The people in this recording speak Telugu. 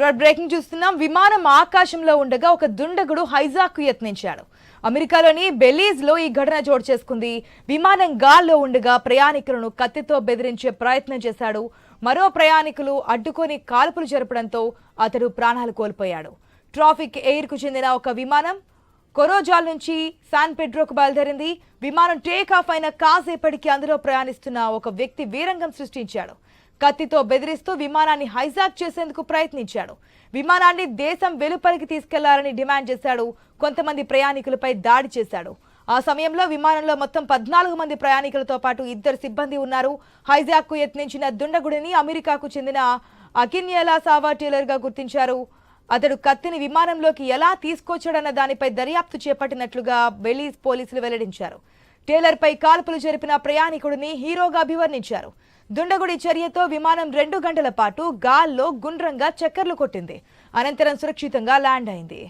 బ్రేకింగ్ చూస్తున్నాం. విమానం ఆకాశంలో ఉండగా ఒక దుండగుడు హైజాక్ యత్నించాడు. అమెరికాలోని బెలీజ్లో ఈ ఘటన చోటు చేసుకుంది. విమానం గాల్లో ఉండగా ప్రయాణికులను కత్తితో బెదిరించే ప్రయత్నం చేశాడు. మరో ప్రయాణికులు అడ్డుకొని కాల్పులు జరపడంతో అతడు ప్రాణాలు కోల్పోయాడు. ట్రాఫిక్ ఎయిర్కు చెందిన ఒక విమానం కొరోజాల్ నుంచి శాన్ పెడ్రోకు బయలుదేరింది. విమానం టేక్ ఆఫ్ అయిన కాసేపటికి అందులో ప్రయాణిస్తున్న ఒక వ్యక్తి వీరంగం సృష్టించాడు. కత్తితో బెదిరిస్తూ విమానాన్ని హైజాక్ చేసేందుకు ప్రయత్నించాడు. విమానాన్ని దేశం వెలుపలికి తీసుకెళ్ళాలని డిమాండ్ చేశాడు. కొంతమంది ప్రయాణికులపై దాడి చేశాడు. ఆ సమయంలో విమానంలో మొత్తం పద్నాలుగు మంది ప్రయాణికులతో పాటు ఇద్దరు సిబ్బంది ఉన్నారు. హైజాక్కు యత్నించిన దుండగుడిని అమెరికాకు చెందిన అకిన్యలా సావా టేలర్గా గుర్తించారు. అతడు కత్తిని విమానంలోకి ఎలా తీసుకొచ్చాడన్న దానిపై దర్యాప్తు చేపట్టినట్లుగా బెలీజ్ పోలీసులు వెల్లడించారు. టేలర్పై కాల్పులు జరిపిన ప్రయాణికుడిని హీరోగా అభివర్ణించారు. దుండగుడి చర్యతో విమానం రెండు గంటల పాటు గాల్లో గుండ్రంగా చక్కర్లు కొట్టింది. అనంతరం సురక్షితంగా ల్యాండ్ అయింది.